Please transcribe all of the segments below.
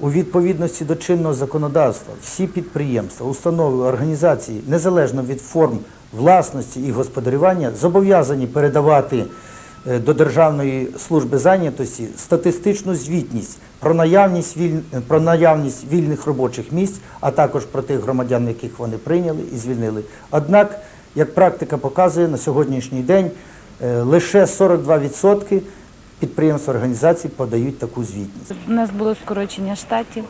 У відповідності до чинного законодавства всі підприємства, установи, організації, незалежно від форм власності і господарювання, зобов'язані передавати е, до Державної служби зайнятості статистичну звітність про наявність, віль... про наявність вільних робочих місць, а також про тих громадян, яких вони прийняли і звільнили. Однак, як практика показує, на сьогоднішній день е, лише 42% підприємств організацій подають таку звітність. У нас було скорочення штатів,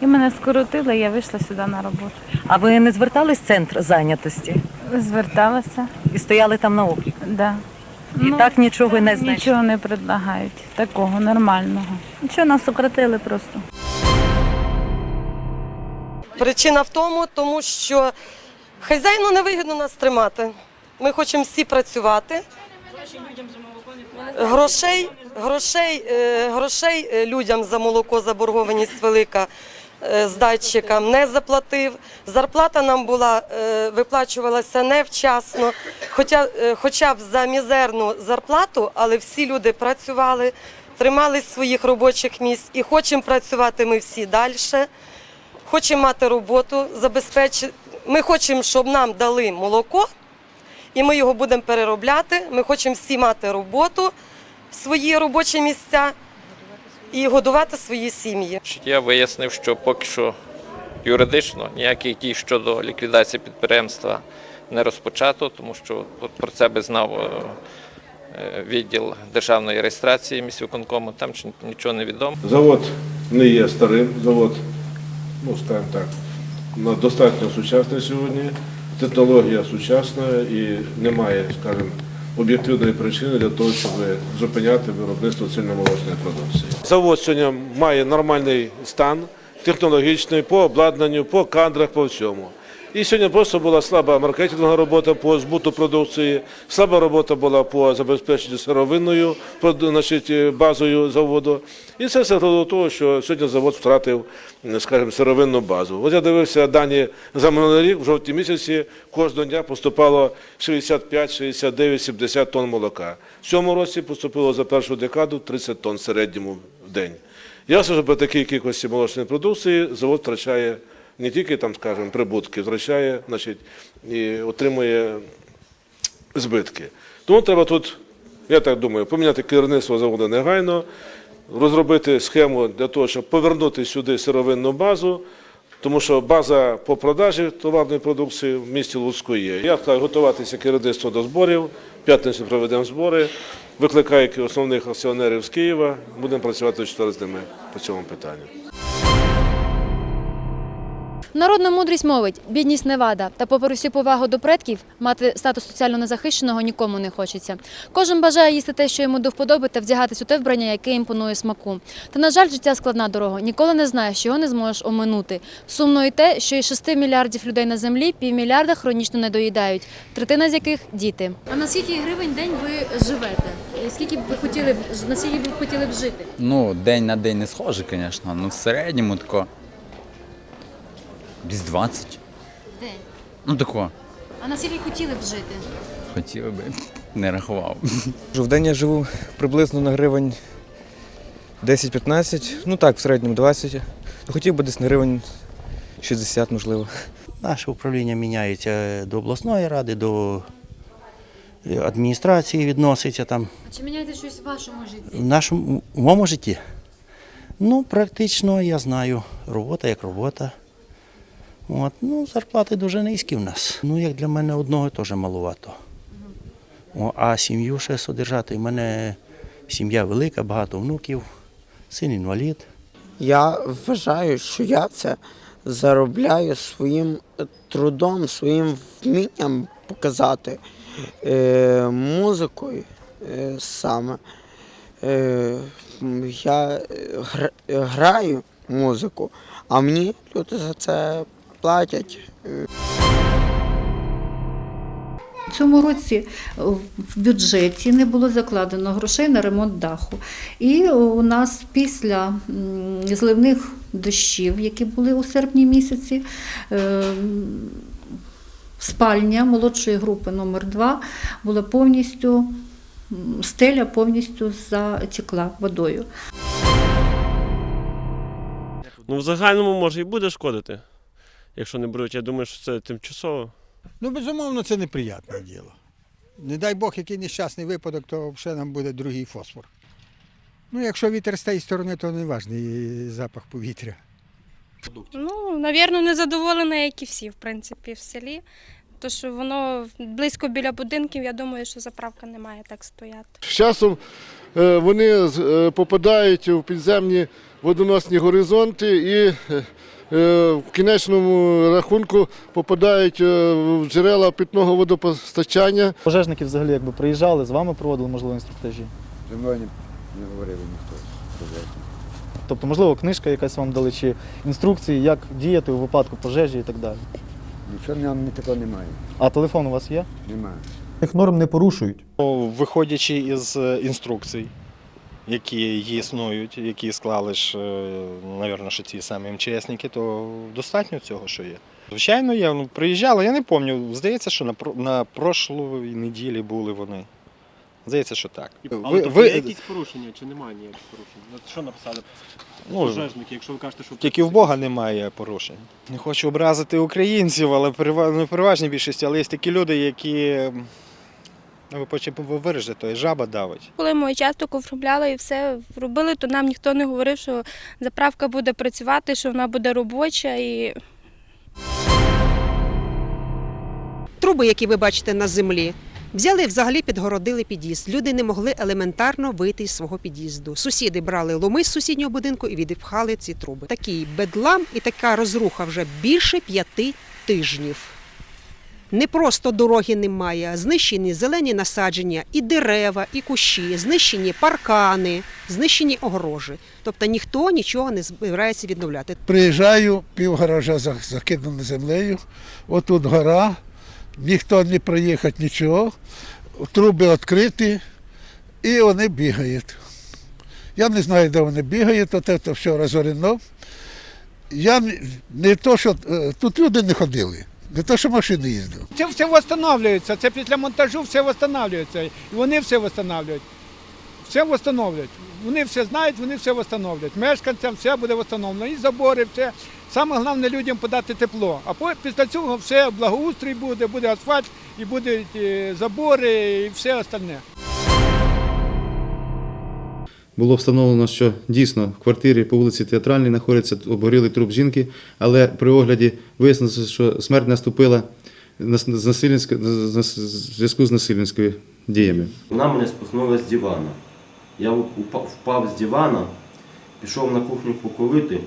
і мене скоротили, я вийшла сюди на роботу. А ви не звертались в центр зайнятості Зверталася, і стояли там на обліку? да. І так нічого не знайшли? Нічого не предлагають, такого нормального. Нічого нас сократили просто. Причина в тому, тому що хазяїну невигідно нас тримати. Ми хочемо всі працювати. Грошей, грошей, е, грошей е, людям за молоко заборгованість велика е, з датчикам не заплатив. Зарплата нам була, виплачувалася невчасно, хоча, хоча б за мізерну зарплату, але всі люди працювали, тримались своїх робочих місць і хочемо працювати ми всі далі. Хочемо мати роботу, забезпечити. Ми хочемо, щоб нам дали молоко, і ми його будемо переробляти. Ми хочемо всі мати роботу, свої робочі місця і годувати свої сім'ї. Я вияснив, що поки що юридично ніяких дій щодо ліквідації підприємства не розпочато, тому що про це би знав е, е, відділ державної реєстрації міськвиконкому, там нічого не відомо. Завод не є старим, завод, ну скажімо так, достатньо сучасний сьогодні. Технологія сучасна і немає, скажімо, об'єктивної причини для того, щоб зупиняти виробництво цільномолочної продукції. Завод сьогодні має нормальний стан технологічний по обладнанню, по кадрах, по всьому. І сьогодні просто була слаба маркетингова робота по збуту продукції, слаба робота була по забезпеченню сировинною значить, базою заводу. І це все до того, що сьогодні завод втратив, скажімо, сировинну базу. От я дивився дані за минулий рік, в жовтні місяці кожного дня поступало 65, 69, 70 тонн молока. В цьому році поступило за першу декаду 30 тонн в середньому в день. Ясно, що при такій кількості молочної продукції завод втрачає не тільки там, скажімо, прибутки, втрачає, значить, і отримує збитки. Тому треба тут, я так думаю, поміняти керівництво заводу негайно, розробити схему для того, щоб повернути сюди сировинну базу. Тому що база по продажі товарної продукції в місті Луцьку є. Я сказав, готуватися керівництво до зборів. В П'ятницю проведемо збори. Викликаю основних акціонерів з Києва. Будемо працювати чотири з ними по цьому питанню. Народна мудрість мовить, бідність не вада, та попри всю повагу до предків, мати статус соціально незахищеного нікому не хочеться. Кожен бажає їсти те, що йому до вподоби, та вдягатись у те вбрання, яке імпонує смаку. Та, на жаль, життя складна дорога. Ніколи не знаєш, чого не зможеш оминути. Сумно і те, що із 6 мільярдів людей на землі півмільярда хронічно не доїдають, третина з яких діти. А на скільки гривень день ви живете? Скільки б ви хотіли б на скільки б хотіли б жити? Ну, день на день не схоже, звісно. Ну, в середньому тако. Десь 20. День. Ну тако. А на скільки хотіли б жити? Хотів би, не рахував. В день я живу приблизно на гривень 10-15, ну так, в середньому 20. Ну, Хотів би десь на гривень 60, можливо. Наше управління міняється до обласної ради, до адміністрації відноситься там. А чи міняєте щось в вашому житті? В нашому в моєму житті. Ну, практично я знаю, робота як робота. От, ну, зарплати дуже низькі в нас. Ну, як для мене одного теж малувато. О, а сім'ю ще содержати. У мене сім'я велика, багато внуків, син інвалід. Я вважаю, що я це заробляю своїм трудом, своїм вмінням показати е, музикою е, саме. Е, я гра- граю музику, а мені люди за це платять. Цьому році в бюджеті не було закладено грошей на ремонт даху. І у нас після зливних дощів, які були у серпні місяці, е, спальня молодшої групи номер 2 була повністю, стеля повністю затекла водою. Ну, в загальному може і буде шкодити. Якщо не беруть, я думаю, що це тимчасово. Ну, безумовно, це неприємне діло. Не дай Бог, який нещасний випадок, то ще нам буде другий фосфор. Ну, якщо вітер з тієї сторони, то не важний запах повітря. Ну, навірно, незадоволена, як і всі, в принципі, в селі. То, що воно близько біля будинків, я думаю, що заправка не має так стояти. З часом е, вони е, попадають у підземні водоносні горизонти і е, в кінечному рахунку попадають е, в джерела питного водопостачання. Пожежники взагалі якби приїжджали, з вами проводили, можливо, інструктажі. Зі мною не, не говорили ніхто. пожежник. Тобто, можливо, книжка якась вам дали, чи інструкції, як діяти у випадку пожежі і так далі. Нічого нам ні такого немає. А телефон у вас є? Немає. Їх норм не порушують. Виходячи із е, інструкцій, які існують, які склали ж, е, що ці самі МЧСники, то достатньо цього, що є. Звичайно, є. Ну, приїжджали, я не пам'ятаю, здається, що на, на прошлої неділі були вони. Здається, що так. Але тобто є якісь порушення чи немає ніяких порушень? Що написали Ну, пожежники, якщо ви кажете, що Тільки в Бога немає порушень. Не хочу образити українців, але в переважній більшості, але є такі люди, які. Ну, ви потім виражете, то і жаба давить. Коли ми часто оформляли і все робили, то нам ніхто не говорив, що заправка буде працювати, що вона буде робоча і Труби, які ви бачите на землі, взяли і взагалі підгородили під'їзд. Люди не могли елементарно вийти з свого під'їзду. Сусіди брали ломи з сусіднього будинку і відпхали ці труби. Такий бедлам і така розруха вже більше п'яти тижнів. Не просто дороги немає, знищені зелені насадження, і дерева, і кущі, знищені паркани, знищені огорожі. Тобто ніхто нічого не збирається відновляти. Приїжджаю, пів гаража закидано землею, отут гора, ніхто не проїхати нічого, труби відкриті, і вони бігають. Я не знаю, де вони бігають, то це все розорено. Я не, не то, що е, тут люди не ходили, не то, що машини їздили. Це все встановлюється, це після монтажу все встановлюється. І вони все встановлюють. Все встановлюють. Вони все знають, вони все встановлюють. Мешканцям все буде встановлено. І забори, все. Саме головне людям подати тепло. А після цього все благоустрій буде, буде асфальт, і будуть е, забори, і все остальне. Було встановлено, що дійсно в квартирі по вулиці Театральній знаходиться обгорілий труп жінки, але при огляді вияснилося, що смерть наступила з зв'язку з насильницькими діями. Вона мене спихнула з дивана. Я впав з дивана, пішов на кухню покурити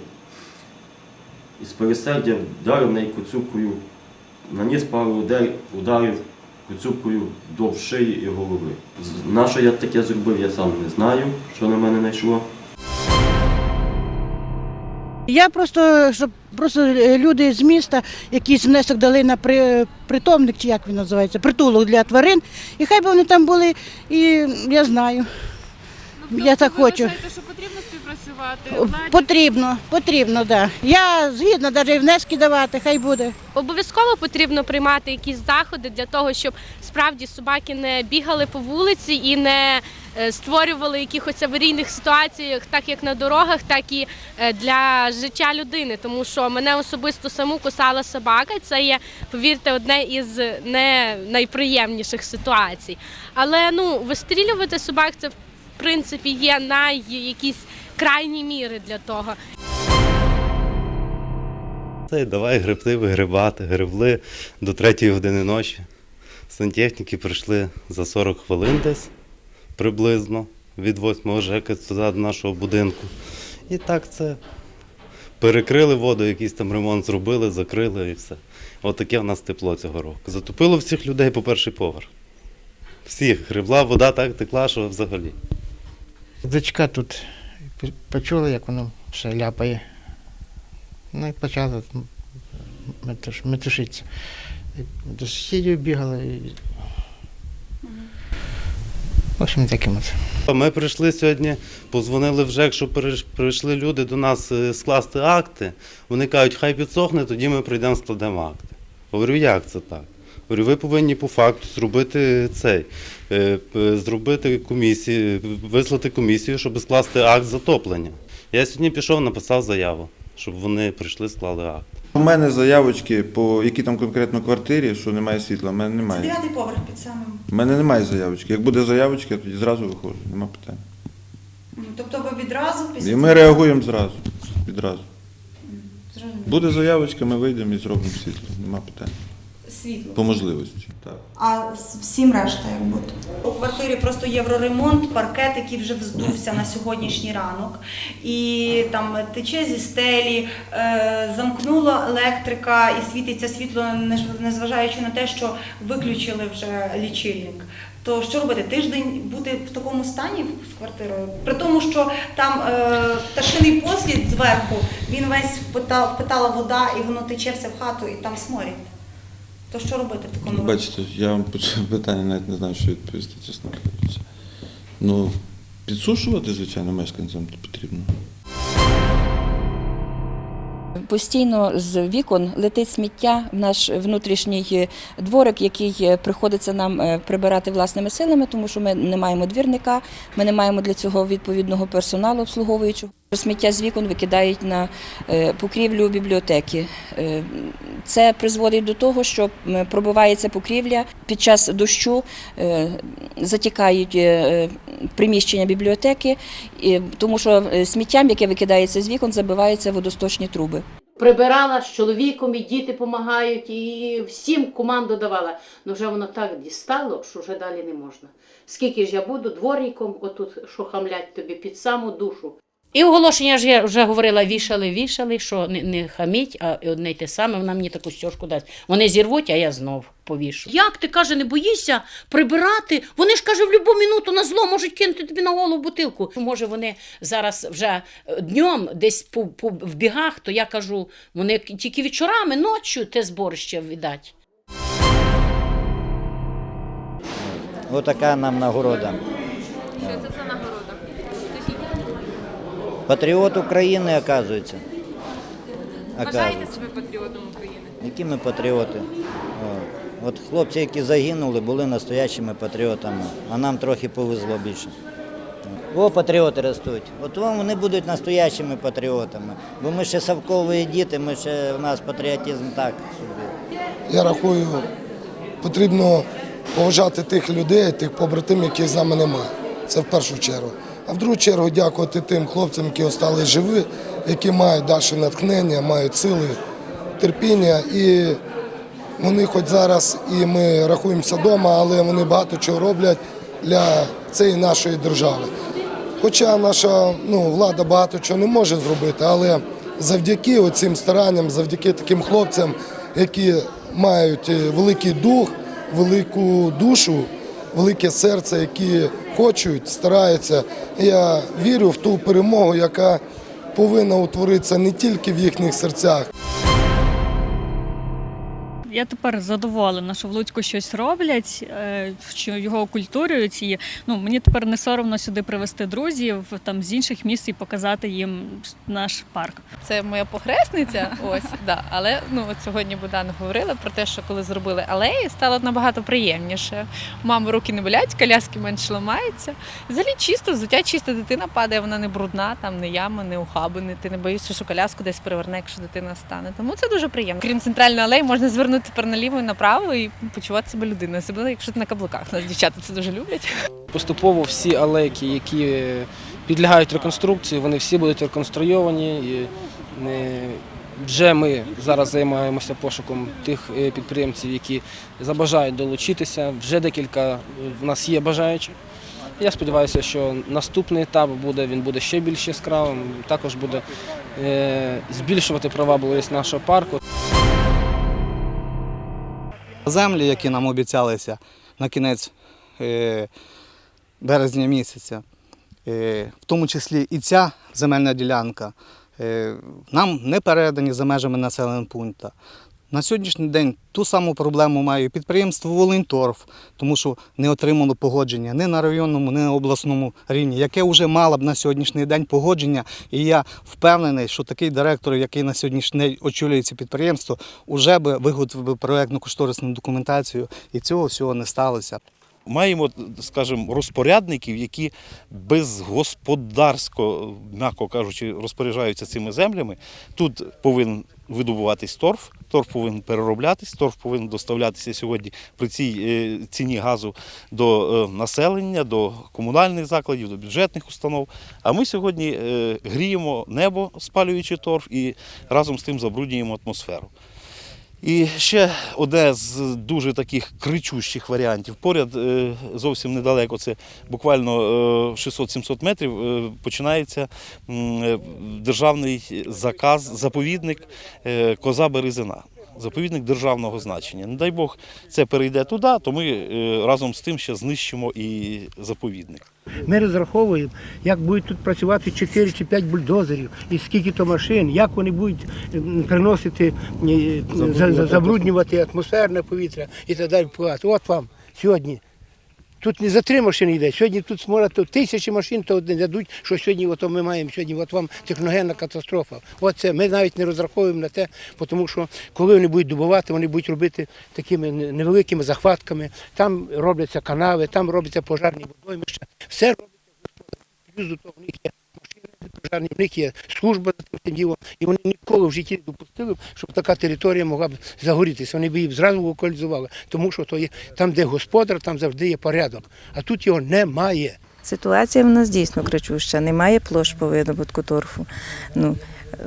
і з пересердя вдарив неї коцюбкою, наніс пару удар- ударів коцюбкою до шиї і голови. На що я таке зробив, я сам не знаю, що на мене знайшло. Я просто, щоб просто люди з міста якийсь внесок дали на при, притомник, чи як він називається, притулок для тварин. І хай би вони там були, і я знаю. Я так хочу. що потрібно співпрацювати? Потрібно, потрібно, так. Да. Я згідна навіть і внески давати, хай буде. Обов'язково потрібно приймати якісь заходи для того, щоб справді собаки не бігали по вулиці і не е, створювали якихось аварійних ситуаціях, так як на дорогах, так і е, для життя людини. Тому що мене особисто саму кусала собака. Це є, повірте, одне із не найприємніших ситуацій. Але ну вистрілювати собак це принципі є най якісь крайні міри для того. Та й давай гребти, вигребати. Гребли до третьої години ночі. Сантехніки прийшли за 40 хвилин десь приблизно від 8 ЖЕКа туди до нашого будинку. І так це перекрили воду, якийсь там ремонт зробили, закрили і все. Отаке в нас тепло цього року. Затопило всіх людей по перший поверх. Всіх. Гребла, вода так текла, що взагалі. Дочка тут почула, як воно все ляпає. Ну і почала метушитися. До сусідів бігала. І... В общем, таким от. Ми прийшли сьогодні, позвонили вже, якщо прийшли люди до нас е, скласти акти. Вони кажуть, хай підсохне, тоді ми прийдемо складемо акти. Говорю, як це так? Говорю, ви повинні по факту зробити цей, е, зробити комісію, вислати комісію, щоб скласти акт затоплення. Я сьогодні пішов, написав заяву. щоб вони прийшли, склали акт. У мене заявочки по якій там конкретно квартирі, що немає світла, в мене Це немає. дев'ятий поверх під самим. У мене немає заявочки. Як буде заявочка, тоді зразу виходжу, нема питань. Тобто ви відразу після І ми реагуємо зразу. Відразу. Зрозуміло. Буде заявочка, ми вийдемо і зробимо світло. Нема питань. Світло. По можливості. Так. А всім решта як буде? У квартирі просто євроремонт, паркет, який вже вздувся на сьогоднішній ранок, і там тече зі стелі, е, замкнула електрика і світиться світло, незважаючи на те, що виключили вже лічильник. То що робити? Тиждень бути в такому стані з квартирою? При тому, що там е, пташиний послід зверху, він весь впитала вода, і воно тече все в хату, і там сморід. То що робити в такому випадку? Бачите, я вам по цьому навіть не знаю, що відповісти, чесно кажучи. Ну, підсушувати, звичайно, мешканцям потрібно. Постійно з вікон летить сміття в наш внутрішній е, дворик, який е, приходиться нам е, прибирати власними силами, тому що ми не маємо двірника, ми не маємо для цього відповідного персоналу обслуговуючого. Сміття з вікон викидають на е, покрівлю бібліотеки. Е, Це призводить до того, що пробивається покрівля під час дощу, е, затікають приміщення бібліотеки, тому що сміттям, яке викидається з вікон, забиваються водосточні труби. Прибирала з чоловіком, і діти допомагають, і всім команду давала. Ну вже воно так дістало, що вже далі не можна. Скільки ж я буду дворником, отут, що хамлять тобі під саму душу. І оголошення ж я вже говорила, вішали, вішали, що не, не хаміть, а одне й те саме, вона мені таку стяжку дасть. Вони зірвуть, а я знов повішу. Як ти каже, не боїшся прибирати? Вони ж каже, в будь-яку минуту на зло можуть кинути тобі на голову бутилку. Може, вони зараз вже е, днем десь по, по, в бігах, то я кажу, вони тільки вечорами, ночі те зборище віддать. Отака нам нагорода. Що це за нагорода? Скажіть. Патріот України, оказується. Вважаєте себе патріотом України? Які ми патріоти? От хлопці, які загинули, були настоящими патріотами, а нам трохи повезло більше. О, патріоти ростуть. От вам вони будуть настоящими патріотами. Бо ми ще совкові діти, ми ще у нас патріотизм так собі. Я рахую, потрібно поважати тих людей, тих побратимів, яких з нами немає. Це в першу чергу. А в другу чергу дякувати тим хлопцям, які остались живі, які мають далі натхнення, мають сили, терпіння. І вони хоч зараз і ми рахуємося вдома, але вони багато чого роблять для цієї нашої держави. Хоча наша ну, влада багато чого не може зробити, але завдяки цим старанням, завдяки таким хлопцям, які мають е, великий дух, велику душу, велике серце, які хочуть, стараються. Я вірю в ту перемогу, яка повинна утворитися не тільки в їхніх серцях. Я тепер задоволена, що в Луцьку щось роблять, е, що його окультурюють. І ну мені тепер не соромно сюди привезти друзів там з інших міст і показати їм наш парк. Це моя похресниця, ось да. Але ну от сьогодні Богдан говорила про те, що коли зробили алеї, стало набагато приємніше. Мами руки не болять, коляски менше ламаються. Взагалі чисто, взуття чиста дитина падає, вона не брудна, там не яма, не ухабини. Ти не боїшся, що коляску десь переверне, якщо дитина стане. Тому це дуже приємно. Крім центральної алеї, можна звернути тепер наліво і направо і почувати себе людиною. Особливо, якщо ти на каблуках. Нас дівчата це дуже люблять. Поступово всі алейки, які підлягають реконструкції, вони всі будуть реконструйовані. І е, вже ми зараз займаємося пошуком тих е, підприємців, які забажають долучитися. Вже декілька в нас є бажаючих. Я сподіваюся, що наступний етап буде, він буде ще більш яскравим, також буде е, збільшувати привабливість нашого парку. Землі, які нам обіцялися на кінець е, березня місяця, е, в тому числі і ця земельна ділянка, е, нам не передані за межами населеного пункту. На сьогоднішній день ту саму проблему має підприємство Волинторф, тому що не отримало погодження ні на районному, ні на обласному рівні, яке вже мало б на сьогоднішній день погодження. І я впевнений, що такий директор, який на сьогоднішній день очолює це підприємство, вже би виготовив би проєктну кошторисну документацію, і цього всього не сталося. маємо, скажімо, розпорядників, які безгосподарсько, м'яко кажучи, розпоряджаються цими землями. Тут повинен видобуватись торф, торф повинен перероблятись, торф повинен доставлятися сьогодні при цій е, ціні газу до е, населення, до комунальних закладів, до бюджетних установ. А ми сьогодні е, гріємо небо, спалюючи торф, і разом з тим забруднюємо атмосферу. І ще одне з дуже таких кричущих варіантів. Поряд е, зовсім недалеко, це буквально е, 600-700 метрів, е, починається е, державний заказ, заповідник е, Коза Березина. Заповідник державного значення. Не дай Бог це перейде туди, то ми е, разом з тим ще знищимо і заповідник. Ми розраховуємо, як будуть тут працювати 4 чи 5 бульдозерів, і скільки то машин, як вони будуть приносити, е, за- за- забруднювати атмосферне повітря і так далі. От вам сьогодні. Тут не за три машини йде. Сьогодні тут може то тисячі машин, то не дадуть, що сьогодні от ми маємо сьогодні. От вам техногенна катастрофа. От це ми навіть не розраховуємо на те, тому що коли вони будуть добувати, вони будуть робити такими невеликими захватками. Там робляться канави, там робляться пожарні водоймища. Все робиться плюс до того в них є пожарні, в них є служба за цим ділом, і вони ніколи в житті не допустили, щоб така територія могла б загорітися. Вони б її зразу локалізували, тому що то є там, де господар, там завжди є порядок. А тут його немає. Ситуація в нас дійсно кричуща, немає площ по видобутку торфу. Ну, е,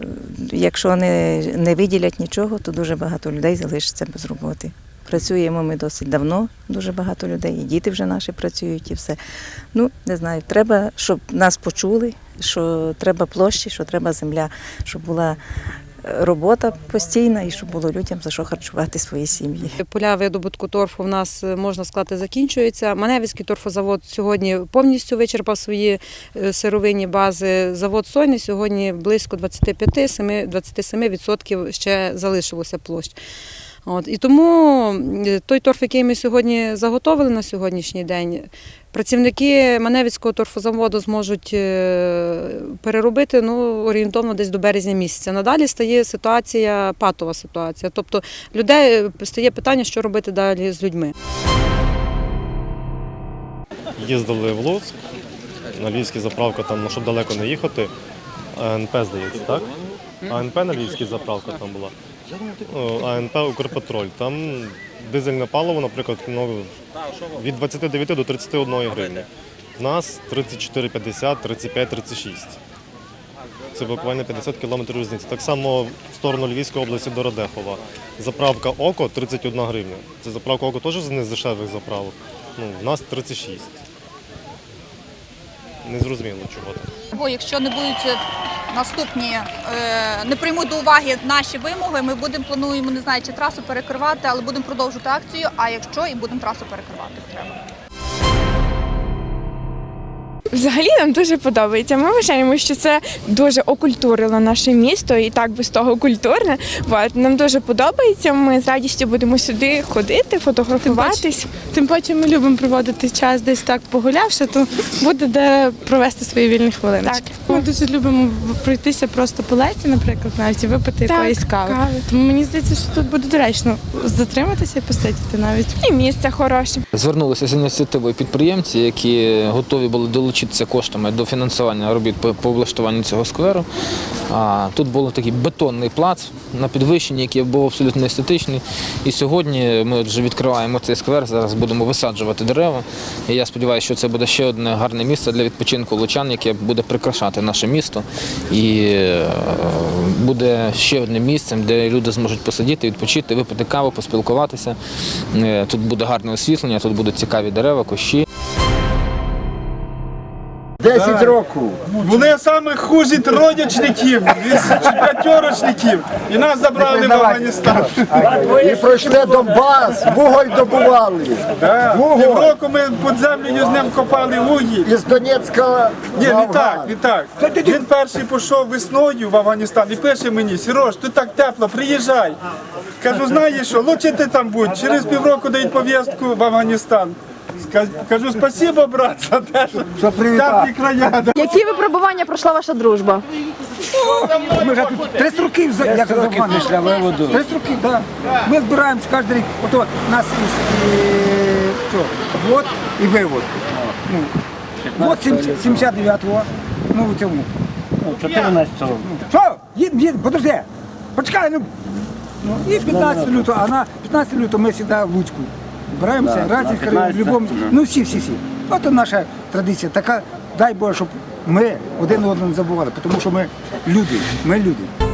якщо не, не виділять нічого, то дуже багато людей залишиться без роботи. Працюємо ми досить давно, дуже багато людей, і діти вже наші працюють, і все. Ну, не знаю, треба, щоб нас почули, що треба площі, що треба земля, щоб була е, робота постійна і щоб було людям за що харчувати свої сім'ї. Поля видобутку торфу в нас е, можна сказати закінчується. Маневський торфозавод сьогодні повністю вичерпав свої е, сировинні бази. Завод Сойний сьогодні близько 25-27% ще залишилося площ. От і тому е, той торф, який ми сьогодні заготовили на сьогоднішній день, працівники Маневицького торфозаводу зможуть е, переробити ну, орієнтовно десь до березня місяця. Надалі стає ситуація, патова ситуація. Тобто людей е, стає питання, що робити далі з людьми. Їздили в Луцьк, на Львівській заправка, там, ну, щоб далеко не їхати. АНП, здається, так? АНП на Львівській заправка там була. Ну, АНП Укрпатроль. Там дизельне паливо, наприклад, ну, від 29 до 31 гривні. В нас 34,50, 35, 36. Це буквально 50 кілометрів різниці. Так само в сторону Львівської області до Радехова. Заправка ОКО 31 гривня. Це заправка ОКО теж з дешевих заправок. Ну, в нас 36. Незрозуміло чого так. Бо якщо не будуть е, наступні, е, не приймуть до уваги наші вимоги, ми будемо плануємо, не знаю, чи трасу перекривати, але будемо продовжувати акцію. А якщо і будемо трасу перекривати, треба. Взагалі нам дуже подобається. Ми вважаємо, що це дуже окультурило наше місто і так без того культурне. От, нам дуже подобається. Ми з радістю будемо сюди ходити, фотографуватись. Тим паче ми любимо проводити час десь так погулявши, то буде де провести свої вільні хвилиночки. Ми дуже любимо пройтися просто по лесі, наприклад, навіть і випити Так, якоїсь кави. кави. Тому мені здається, що тут буде доречно затриматися і посидіти навіть. І місце хороше. Звернулися з ініціативою підприємці, які готові були долучитися коштами до фінансування робіт по, облаштуванню цього скверу. Тут був такий бетонний плац на підвищенні, який був абсолютно естетичний. І сьогодні ми вже відкриваємо цей сквер. Зараз будемо висаджувати дерева. І я сподіваюся, що це буде ще одне гарне місце для відпочинку лучан, яке буде прикрашати наше місто. І е, буде ще одним місцем, де люди зможуть посидіти, відпочити, випити каву, поспілкуватися. Е, Тут буде гарне освітлення, тут будуть цікаві дерева, кущі. 10 років. Були саме хужі тродячників, із п'ятерочників, і нас забрали в Афганістан. І пройшли Донбас, вуголь добували. Да. Вуголь. Півроку ми під землею з ним копали вугіль. Із Донецька Ні, не так, не так. Він перший пішов весною в Афганістан і пише мені, Сірож, тут так тепло, приїжджай. Кажу, знаєш що, лучше ти там будь. Через півроку дають повістку в Афганістан. Кажу, спасибо, брат, за те, що края. Які випробування пройшла ваша дружба? Ми вже тут 30 років за- як за Афган йшли воду. 30 років, так. Ми збираємось кожен рік. Ото нас із е, вот і вивод. Ну, от 79-го, ну у цьому. 14-го. Що? Їдемо, їдемо, подожди. Почекай, ну. Ну, і 15 лютого, а на 15 лютого ми завжди в Луцьку. Збираємося, Да, разі, в любому. да. Ну всі, всі, всі. От наша традиція така, дай Боже, щоб ми один одного не забували, тому що ми люди, ми люди.